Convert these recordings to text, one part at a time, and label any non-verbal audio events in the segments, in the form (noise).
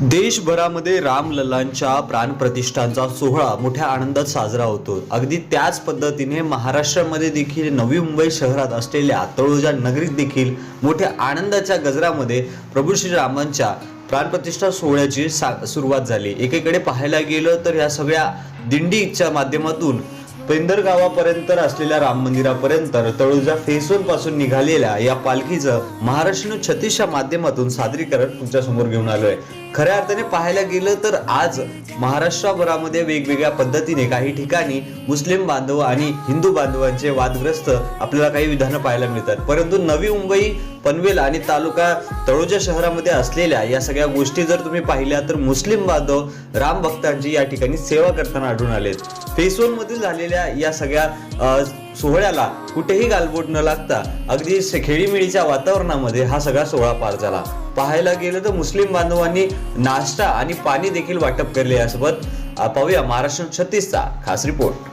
देशभरामध्ये रामलल्लांच्या प्राणप्रतिष्ठांचा सोहळा मोठ्या आनंदात साजरा होतो. अगदी त्याच पद्धतीने महाराष्ट्रामध्ये देखील नवी मुंबई शहरात असलेल्या तळोजा नगरीत देखील मोठ्या आनंदाच्या गजरामध्ये प्रभू श्रीरामांच्या प्राणप्रतिष्ठा सोहळ्याची सा सुरुवात झाली. एकीकडे पाहायला गेलं तर या सगळ्या दिंडीच्या माध्यमातून पेंदर गावापर्यंत असलेल्या राम मंदिरापर्यंत तळोजा फेसोनपासून निघालेल्या या पालखीचं महाराष्ट्र छत्तीसच्या माध्यमातून सादरीकरण तुमच्यासमोर घेऊन आहे खऱ्या अर्थाने पाहायला गेलं तर आज महाराष्ट्रभरामध्ये वेगवेगळ्या पद्धतीने काही ठिकाणी मुस्लिम बांधव आणि हिंदू बांधवांचे वादग्रस्त आपल्याला काही विधानं पाहायला मिळतात. परंतु नवी मुंबई पनवेल आणि तालुका तळोजा शहरामध्ये असलेल्या या सगळ्या गोष्टी जर तुम्ही पाहिल्या तर मुस्लिम बांधव राम भक्तांची या ठिकाणी सेवा करताना आढळून आलेत. फेसोन मधील झालेल्या या सगळ्या सोहळ्याला कुठेही गालबोट न लागता अगदी खेळीमेळीच्या वातावरणामध्ये हा सगळा सोहळा पार झाला. पाहायला गेलं तर मुस्लिम बांधवांनी नाश्ता आणि पाणी देखील वाटप केले यासोबत पाहूया महाराष्ट्र छत्तीसचा खास रिपोर्ट.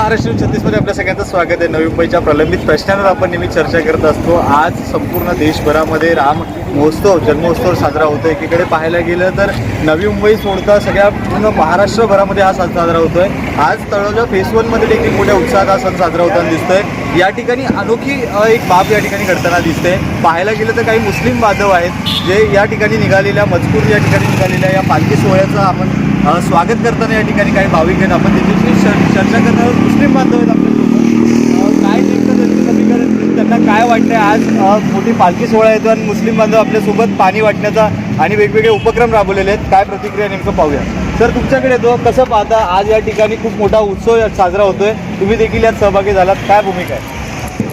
महाराष्ट्र छत्तीसमध्ये आपल्या सगळ्यांचं स्वागत आहे. नवी मुंबईच्या प्रलंबित प्रश्नांवर आपण नेहमी चर्चा करत असतो. आज संपूर्ण देशभरामध्ये राम महोत्सव जन्मोत्सव साजरा होतो एकीकडे पाहायला गेलं तर नवी मुंबई सोडता सगळ्या पूर्ण महाराष्ट्रभरामध्ये हा सण साजरा होतोय. आज तळोजा फेस वनमध्ये देखील मोठ्या उत्साहात हा सण साजरा होताना दिसतोय. या ठिकाणी अनोखी एक बाब या ठिकाणी घडताना दिसते. पाहायला गेलं तर काही मुस्लिम बांधव आहेत जे या ठिकाणी निघालेल्या मजकूर या ठिकाणी निघालेल्या या पालखी सोहळ्याचं आपण स्वागत करताना या ठिकाणी काही भाविक आहेत. आपण त्यांच्याशी चर्चा करणार मुस्लिम बांधव आहेत आपल्यासोबत अ, काय नेमकं त्यांचं त्यांना काय वाटतंय? आज मोठी पालखी सोहळा येतो आणि मुस्लिम बांधव आपल्यासोबत पाणी वाटण्याचा आणि वेगवेगळे उपक्रम राबवलेले आहेत. काय प्रतिक्रिया नेमकं पाहूया. सर तुमच्याकडे येतो. कसं पाहता आज या ठिकाणी खूप मोठा उत्सव या- साजरा होतोय. तुम्ही देखील यात सहभागी झालात. काय भूमिका आहे?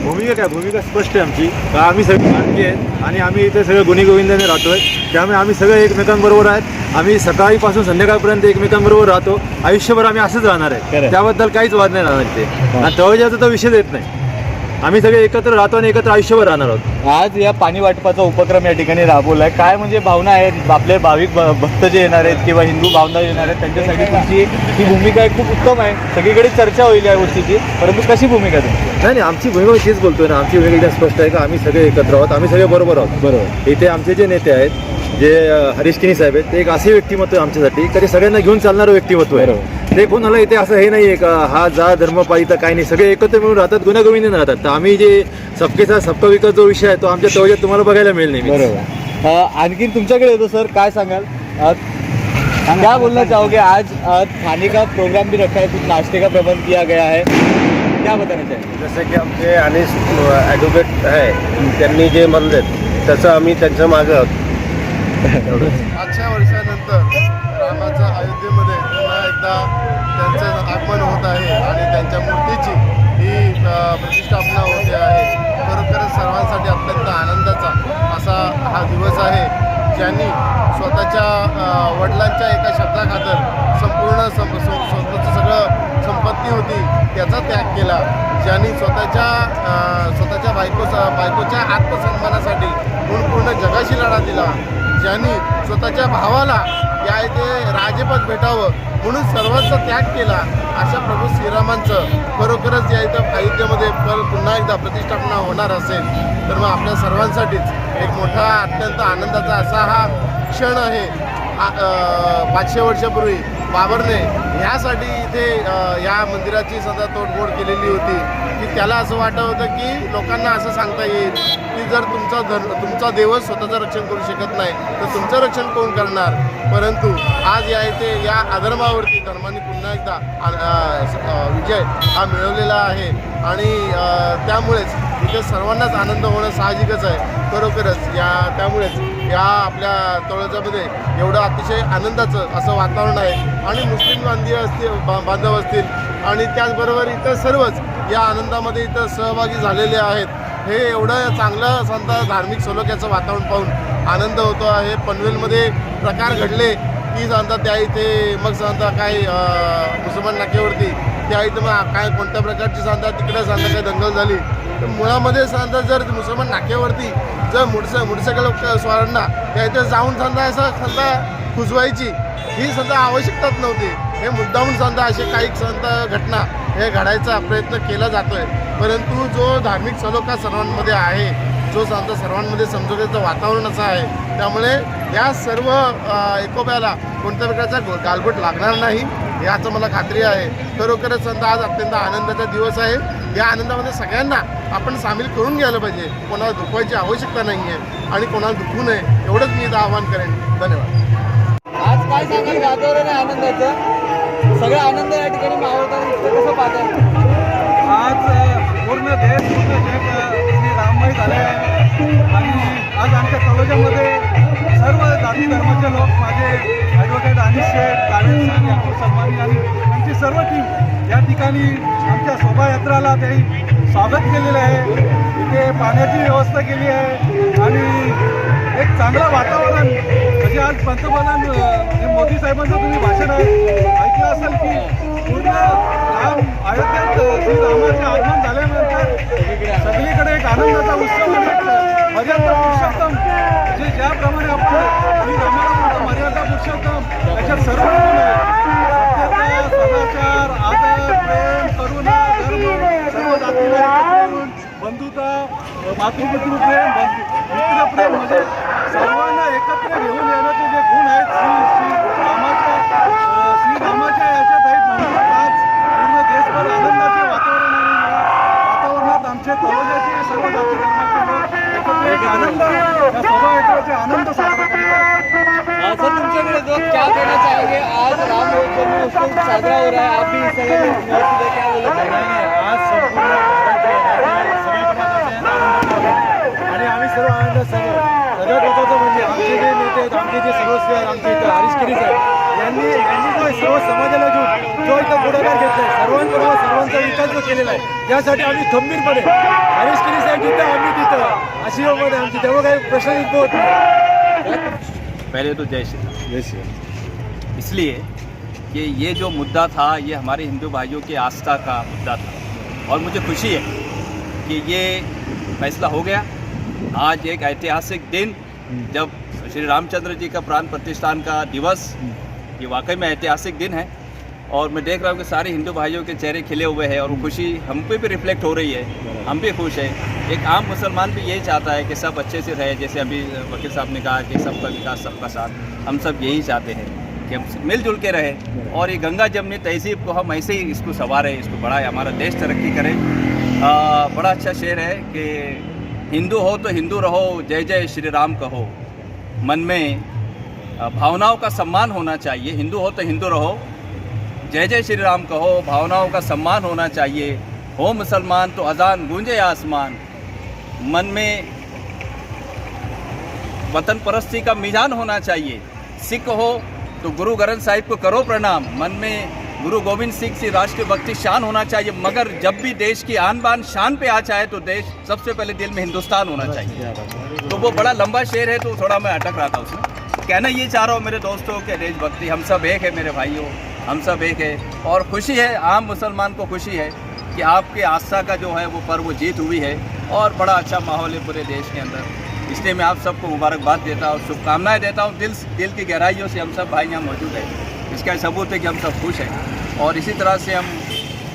भूमिका काय? भूमिका स्पष्ट आहे आमची. का आम्ही सगळे आणखी आहेत आणि आम्ही इथे सगळे गुणीगोविंदाने राहतोय. त्यामुळे आम्ही सगळे एकमेकांबरोबर आहेत. आम्ही सकाळीपासून संध्याकाळपर्यंत एकमेकांबरोबर राहतो. आयुष्यभर आम्ही असंच राहणार. आहे. त्याबद्दल काहीच वाद नाही राहणार ते आणि तळजाचा तर विषय येत नाही. आम्ही सगळे एकत्र राहतो आणि एकत्र आयुष्यभर राहणार आहोत. आज या पाणी वाटपाचा उपक्रम या ठिकाणी राबवलाय. काय म्हणजे भावना आहेत? आपले भाविक भक्त जे येणार आहेत किंवा हिंदू भावना येणार आहेत त्यांच्यासाठी तुमची ही भूमिका आहे खूप उत्तम आहे. सगळीकडे चर्चा होईल या गोष्टीची. परंतु कशी भूमिका आहे तुमची? नाही नाही आमची भूमिका तेच बोलतोय ना. आमची भूमिका स्पष्ट आहे का? आम्ही सगळे एकत्र आहोत. आम्ही सगळे बरोबर आहोत. बरोबर. इथे आमचे जे नेते आहेत जे हरीश किनी साहेब आहेत ते एक असे व्यक्तिमत्व आहे आमच्यासाठी कधी सगळ्यांना घेऊन चालणारं व्यक्तिमत्व आहे. ते कोणाला इथे असं हे नाहीये का हा जा धर्म पाळीता काही नाही सगळे एकत्र मिळून राहतात गुन्हेगोविंदीने राहतात. तर आम्ही जे सबके साथ सबका विकास जो विषय आहे तो आमच्या तवजात तुम्हाला बघायला मिळेल नेहमी बरोबर. आणखीन तुमच्याकडे येतो सर. काय सांगाल? अ, क्या बोलना चाहोगे आज? अ, खाने का प्रोग्राम भी रखा है कुछ नाश्ते का प्रबंध किया गया है। क्या बताना चाहेंगे? जसे की आमचे अनिस ॲडव्होकेट आहे त्यांनी जे म्हणलेत त्याचं आम्ही त्यांच्या मागं आहोत. (laughs) पाचशे वर्षानंतर रामाच्या अयोध्येमध्ये पुन्हा एकदा त्यांचं आहे आणि त्यांच्या मूर्तीची ही प्रतिष्ठापना होते आहे. खरोखरच सर्वांसाठी अत्यंत आनंदाचा असा हा दिवस आहे ज्यांनी स्वतःच्या वडिलांच्या एका शब्दाखातर संपूर्ण सं स्वतःचं सगळं संपत्ती होती त्याचा त्याग केला. ज्यांनी स्वतःच्या स्वतःच्या बायको बायकोच्या आत्मसन्मानासाठी म्हणून पूर्ण जगाशी लढा दिला. ज्यांनी स्वतःच्या भावाला या इथे राजेपद भेटावं म्हणून सर्वांचा त्याग केला. अशा प्रभू श्रीरामांचं खरोखरच या इथं अयोध्येमध्ये पर पुन्हा एकदा प्रतिष्ठापना होणार असेल तर मग आपल्या सर्वांसाठीच एक मोठा अत्यंत आनंदाचा असा हा क्षण आहे. पाचशे वर्षापूर्वी बाबरने ह्यासाठी इथे या मंदिराची सदा तोडफोड केलेली होती. की त्याला असं वाटत होतं की लोकांना असं सांगता येईल. जर तुमचा धर्म तुमचा देवच स्वतःचं रक्षण करू शकत नाही तर तुमचं रक्षण कोण करणार? परंतु आज या इथे या अधर्मावरती धर्माने पुन्हा एकदा आ- विजय हा मिळवलेला आहे. आणि त्यामुळेच इथे सर्वांनाच आनंद होणं साहजिकच आहे. खरोखरच या त्यामुळेच या आपल्या तळजामध्ये एवढं अतिशय आनंदाचं असं वातावरण आहे. आणि मुस्लिम बांधी असतील बा- बांधव असतील आणि त्याचबरोबर इतर सर्वच या आनंदामध्ये इथं सहभागी झालेले आहेत. हे एवढं चांगलं संत धार्मिक सलोख्याचं वातावरण पाहून आनंद होतो आहे. पनवेलमध्ये प्रकार घडले की सांगता त्या इथे मग सांगता काय मुसलमान नाक्यावरती त्या इथे मग काय कोणत्या प्रकारची सांगता तिकडे सांगता काही दंगल झाली. तर मुळामध्ये सांगता जर मुसलमान नाक्यावरती जर मोटरसाय मोटरसायकल स्वारांना त्या इथे जाऊन सांगता असं समजा खुजवायची ही समजा आवश्यकताच नव्हती. हे मुद्दाहून सांगता असे काही सांगता घटना हे घडायचा प्रयत्न केला जातोय. परंतु जो धार्मिक सलोखा सर्वांमध्ये आहे जो समजा सर्वांमध्ये समजोग्याचं वातावरण असं आहे त्यामुळे या सर्व एकोप्याला कोणत्या प्रकारचा गालबोट लागणार नाही याचं मला खात्री आहे. खरोखरच समजा आज अत्यंत आनंदाचा दिवस आहे. या आनंदामध्ये सगळ्यांना आपण सामील करून घ्यायला पाहिजे. कोणाला दुखवायची आवश्यकता नाही आहे आणि कोणाला दुखू नये एवढंच मी इथं आवाहन करेन. धन्यवाद. आज काय सांगाल? वातावरण आहे आनंदाचं. सगळा आनंद या ठिकाणी मावळताना दिसतं कसं पाहताय? आज पूर्ण देश पूर्ण जग अ, श्री राममय झाले आहे आणि आज आमच्या कॉलेजामध्ये सर्व जाती धर्माचे लोक माझे ॲडव्होकेट अनिश शेठ काळे सर याकूब सलमानी आणि त्यांची सर्व टीम या ठिकाणी आमच्या शोभायात्राला ते स्वागत केलेलं आहे. इथे पाण्याची व्यवस्था केली आहे. आणि एक चांगलं वातावरण आज पंतप्रधान म्हणजे मोदी साहेबांचं तुम्ही भाषण ऐकलं असेल की पूर्ण राम अयोध्येत श्री रामाचे आगमन झाल्यानंतर सगळीकडे एक आनंदाचा उत्सव मर्यादा पुरुषोत्तम. जे ज्याप्रमाणे आपण श्री रामाला म्हणतो मर्यादा पुरुषोत्तम त्याच्यात सर्व सदाचार आदर प्रेम करुणा धर्म सर्व जातीला बंधुता अ, मातृपितृ प्रेम मित्र प्रेम म्हणजे सर्वांना एकत्र घेऊन येण्याचे जे गुण आहेत श्री श्री रामाच्या अ, श्री रामाच्या याच्यात आहेत म्हणून आज पूर्ण देशभर आनंदाचे वातावरण आहे आणि या वातावरणात आमचे तळोजाचे सर्व जाती धर्माचे लोक एकत्र एक आनंद या आनंद साजरा सर तुमच्याकडे जो क्या कहना चाहेंगे आज राम साजरा हो रहा है आप भी इस आज संपूर्ण आणि आम्ही सर्व आनंद सर्व सगळ्यात महत्त्वाचं म्हणजे आमचे जे नेते आहेत आमचे जे सर्वस्वी आहेत आमचे हरीश गिरी साहेब यांनी यांनी सर्व समाजाला पुढाकार घेतलाय. सर्वांबरोबर सर्वांचा विकास जो केलेला आहे यासाठी आम्ही खंबीरपणे हरीश गिरी साहेब जिथं आम्ही तिथं अशी बाबत आहे आमची. तेव्हा काही प्रश्न उद्भवत नाही. पहले तो जय श्री राम। इसलिए कि ये जो मुद्दा था ये हमारे हिंदू भाइयों की आस्था का मुद्दा था। और मुझे खुशी है कि ये फैसला हो गया। आज एक ऐतिहासिक दिन जब श्री रामचंद्र जी का प्राण प्रतिष्ठान का दिवस ये वाकई में ऐतिहासिक दिन है। और मैं देख रहा हूँ कि सारे हिंदू भाइयों के चेहरे खिले हुए हैं और खुशी हम पे भी रिफ्लेक्ट हो रही है। हम भी खुश हैं। एक आम मुसलमान भी यही चाहता है कि सब अच्छे से रहे, जैसे अभी वकील साहब ने कहा कि सबका विकास, सबका साथ। हम सब यही चाहते हैं कि हम मिलजुल के रहें। और ये गंगा जमनी तहजीब को हम ऐसे ही इसको संवारें, इसको बढ़ाएँ, हमारा देश तरक्की करे। बड़ा अच्छा शेर है कि हिंदू हो तो हिंदू रहो, जय जय श्री राम कहो। मन में भावनाओं का सम्मान होना चाहिए। हिंदू हो तो हिंदू रहो। जय जय श्री राम कहो भावनाओं का सम्मान होना चाहिए। हो मुसलमान तो अजान गूंजे आसमान। मन में वतन परस्ती का मिजान होना चाहिए। सिख हो तो गुरु ग्रंथ साहिब को करो प्रणाम। मन में गुरु गोविंद सिंह से राष्ट्रीय भक्ति शान होना चाहिए। मगर जब भी देश की आन बान शान पे आ जाए तो देश सबसे पहले दिल में हिंदुस्तान होना चाहिए। तो वो बड़ा लंबा शेर है तो थोड़ा मैं अटक रहा था उसमें। कहना ये चाह रहा हूँ मेरे दोस्तों के देशभक्ति हम सब एक है मेरे भाइयों। हम सब एक है। और खुशी है आम मुसलमान को खुशी है कि आपके आस्था का जो है वो पर्व जीत हुई है और बड़ा अच्छा माहौल है पूरे देश के अंदर। इसलिए मैं आप सबको मुबारकबाद देता हूँ शुभकामनाएं देता हूँ। दिल दिल की गहराइयों से हम सब भाई यहाँ मौजूद हैं। इसका सबूत है कि हम सब खुश हैं। और इसी तरह से हम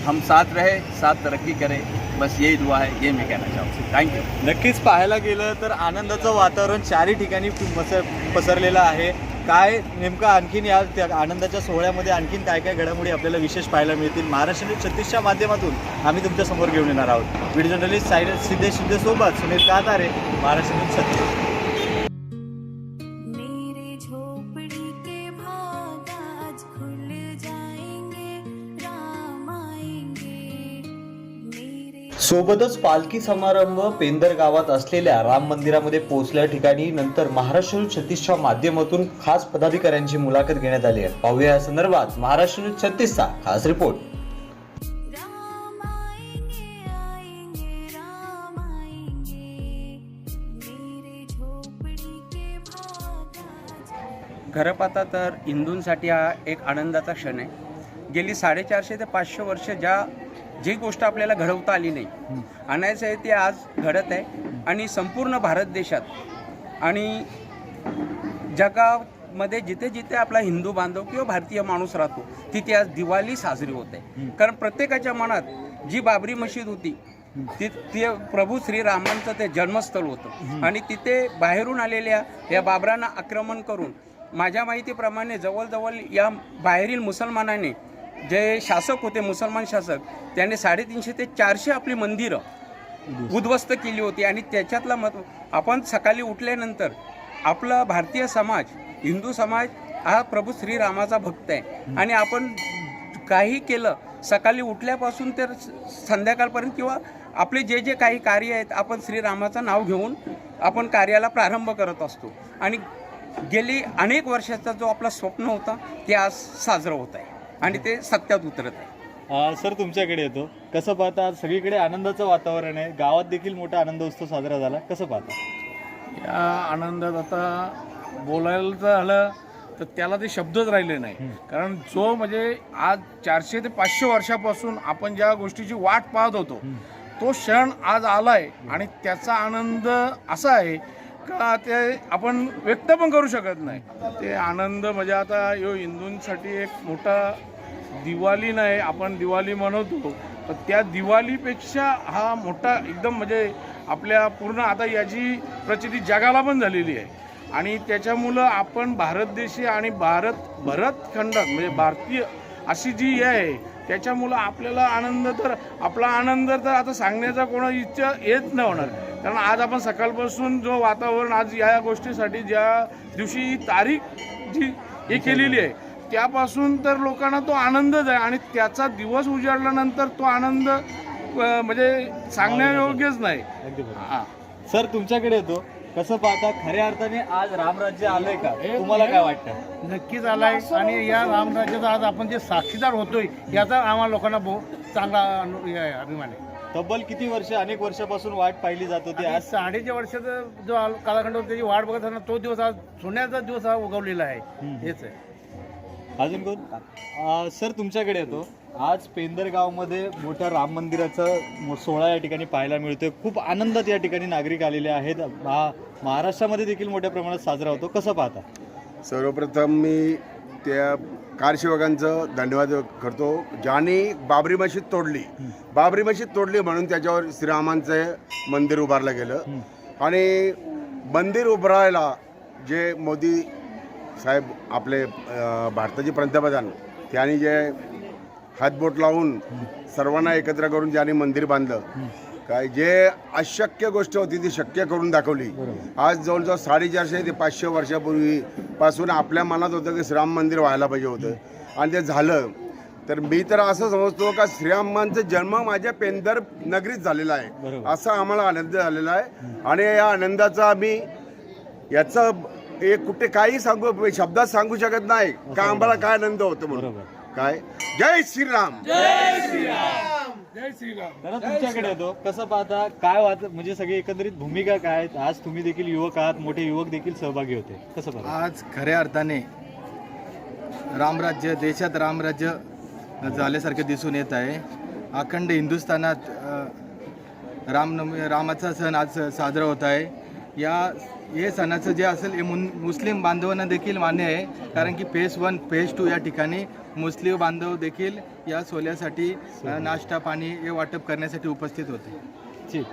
हम साथ रहे साथ तरक्की करें। बस यही दुआ है ये मैं कहना चाहूँ थैंक यू नक्कीच पाहायला गेलं तर आनंदाचं वातावरण चारही ठिकाणी पसर पसरलेलं आहे. काय नेमकं आणखीन या त्या आनंदाच्या सोहळ्यामध्ये आणखीन काय काय घडामोडी आपल्याला विशेष पाहायला मिळतील? महाराष्ट्र न्यूज छत्तीसच्या माध्यमातून आम्ही तुमच्यासमोर घेऊन येणार आहोत. व्हिडिओ जर्नलिस्ट सिद्धे सिद्धेश शिंदेसोबत सुनील कातारे महाराष्ट्र न्यूज छत्तीस. सोबतच पालखी समारंभ पेंदर गावात असलेल्या राम मंदिरामध्ये पोहोचल्या ठिकाणी नंतर महाराष्ट्र न्यूज छत्तीसच्या माध्यमातून खास पदाधिकाऱ्यांची मुलाखत घेण्यात आली आहे. पाहूया या संदर्भात महाराष्ट्र न्यूज छत्तीसचा खास रिपोर्ट. खरं पाहता तर हिंदूंसाठी हा एक आनंदाचा क्षण आहे. गेली साडेचारशे ते पाचशे वर्ष ज्या जी गोष्ट आपल्याला घडवता आली नाही. आणायचं आहे ते आज घडत आहे आणि संपूर्ण भारत देशात आणि जगामध्ये जिथे जिथे आपला हिंदू बांधव किंवा भारतीय माणूस राहतो तिथे आज दिवाळी साजरी होत आहे. कारण प्रत्येकाच्या मनात जी बाबरी मशीद होती ती ते प्रभू श्रीरामांचं ते जन्मस्थळ होतं. आणि तिथे बाहेरून आलेल्या या बाबरांना आक्रमण करून माझ्या माहितीप्रमाणे जवळजवळ या बाहेरील मुसलमानाने जे शासक होते मुसलमान शासक त्याने साडेतीनशे ते चारशे आपली मंदिरं उद्ध्वस्त केली होती आणि त्याच्यातला मत आपण सकाळी उठल्यानंतर आपला भारतीय समाज हिंदू समाज हा प्रभू श्रीरामाचा भक्त आहे. आणि आपण काही केलं सकाळी उठल्यापासून तर संध्याकाळपर्यंत किंवा आपले जे जे काही कार्य आहेत आपण श्रीरामाचं नाव घेऊन आपण कार्याला प्रारंभ करत असतो. आणि गेली अनेक वर्षाचा जो आपला स्वप्न होता ते आज साजरं होत आहे. आणि ते सत्यात उतरत आहे. सर तुमच्याकडे येतो. कसं पाहता आज सगळीकडे आनंदाचं वातावरण आहे. गावात देखील मोठा आनंद उत्सव साजरा झाला. कसं पाहता? या आनंदात आता बोलायला झालं तर त्याला ते शब्दच राहिले नाही. कारण जो म्हणजे आज चारशे ते पाचशे वर्षापासून आपण ज्या गोष्टीची वाट पाहत होतो तो क्षण आज आलाय. आणि त्याचा आनंद असा आहे का ते आपण व्यक्त पण करू शकत नाही. ते आनंद म्हणजे आता यो हिंदूंसाठी एक मोठा दिवाळी नाही आपण दिवाळी म्हणतो पण त्या दिवाळीपेक्षा हा मोठा एकदम म्हणजे आपल्या पूर्ण आता याची प्रचिती जगाला पण झालेली आहे. आणि त्याच्यामुळं आपण भारत देशी आणि भारत भरत खंडात म्हणजे भारतीय अशी जी हे आहे त्याच्यामुळं आपल्याला आनंद तर आपला आनंद तर आता सांगण्याचा कोणा इच्छा येत नाही होणार. कारण आज आपण सकाळपासून जो वातावरण आज या गोष्टीसाठी ज्या दिवशी तारीख जी हे केलेली आहे त्यापासून तर लोकांना तो आनंदच आहे आणि त्याचा दिवस उजाडल्यानंतर तो आनंद म्हणजे सांगण्यायोग्यच नाही. हा. सर तुमच्याकडे येतो. कसं पाहता खऱ्या अर्थाने आज रामराज्य आलंय का? तुम्हाला काय वाटतं? नक्कीच आलाय आणि या रामराज्याचा आज आपण जे साक्षीदार होतोय याचा आम्हाला लोकांना बहु चांगला हे अभिमान आहे. तब्बल किती वर्ष अनेक वर्षापासून वाट पाहिली जात होती आज? साडेच्या वर्षाचा जो कालखंड होता त्याची वाट बघत असताना तो दिवस आज सोन्याचा दिवस हा उगवलेला आहे. हेच आहे. अजून कोण? अ, सर तुमच्याकडे येतो. आज पेंदर गावमध्ये मोठ्या राम मंदिराचा मो- सोहळा या ठिकाणी पाहायला मिळतोय. खूप आनंदात या ठिकाणी नागरिक आलेले आहेत. महा- महाराष्ट्रामध्ये देखील मोठ्या प्रमाणात साजरा होतो. कसं पाहता? सर्वप्रथम मी त्या कारसेवकांचं धन्यवाद करतो. ज्यांनी बाबरी मशीद तोडली. बाबरी मशीद तोडली म्हणून त्याच्यावर श्रीरामांचं मंदिर उभारलं गेलं. आणि मंदिर उभारायला जे मोदी साहेब आपले भारताचे पंतप्रधान त्यांनी जे हातबोट लावून सर्वांना एकत्र करून ज्यांनी मंदिर बांधलं काय जे अशक्य गोष्ट होती ती शक्य करून दाखवली. आज जवळजवळ साडेचारशे ते पाचशे वर्षापूर्वी पासून आपल्या मनात होतं की श्रीराम मंदिर व्हायला पाहिजे होतं. आणि ते झालं. तर मी तर असं समजतो का श्रीरामांचा जन्म माझ्या पेंदर नगरीत झालेला आहे. असा आम्हाला आनंद झालेला आहे. आणि या आनंदाचा आम्ही याचं एक कुठे काही सांगू शब्दात सांगू शकत नाही. का आम्हाला काय आनंद होतो म्हणून? बरोबर. काय? जय श्रीराम. दादा तुमच्याकडे येतो. कसं पाहता काय वाट म्हणजे सगळी एकंदरीत भूमिका काय आहेत? आज तुम्ही देखील युवक आहात मोठे युवक देखील सहभागी होते. कसं पाहता? आज खऱ्या अर्थाने रामराज्य देशात रामराज्य झाल्यासारखं दिसून येत आहे. अखंड हिंदुस्थानात रामनवमी रामाचा सण आज साजरा होत आहे. या हे सणाचं जे असेल हे मुस्लिम बांधवांना देखील मान्य आहे. कारण की फेस वन फेस टू या ठिकाणी मुस्लिम बांधव देखील या सोल्यासाठी नाश्ता पाणी हे वाटप करण्यासाठी उपस्थित होते. ठीक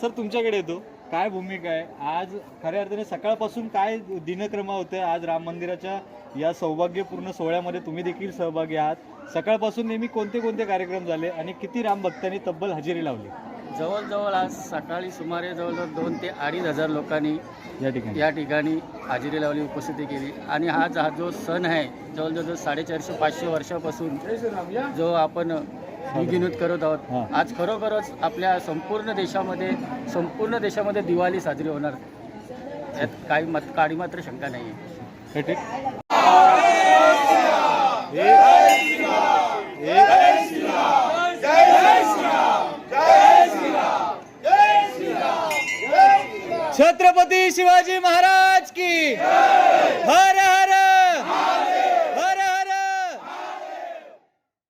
सर तुमच्याकडे येतो. काय भूमिका आहे? आज खऱ्या अर्थाने सकाळपासून काय दिनक्रमा होते? आज राम मंदिराच्या या सौभाग्यपूर्ण सोहळ्यामध्ये तुम्ही देखील सहभागी आहात. सकाळपासून नेहमी कोणते कोणते कार्यक्रम झाले? आणि किती राम भक्तांनी तब्बल हजेरी लावली? जवळजवळ आज सकाळी सुमारे जवळजवळ दोन ते अडीच हजार लोकांनी या ठिकाणी. या ठिकाणी हजेरी लावली उपस्थिती केली. आणि हा जा जो सण आहे जवळजवळ साडेचारशे पाचशे वर्षापासून जो आपण विगिनूत करत हा. आहोत आज खरोखरच आपल्या संपूर्ण देशामध्ये संपूर्ण देशामध्ये दिवाळी साजरी होणार. यात काही मत काडी मात्र शंका नाही आहे छत्रपती शिवाजी महाराज की हर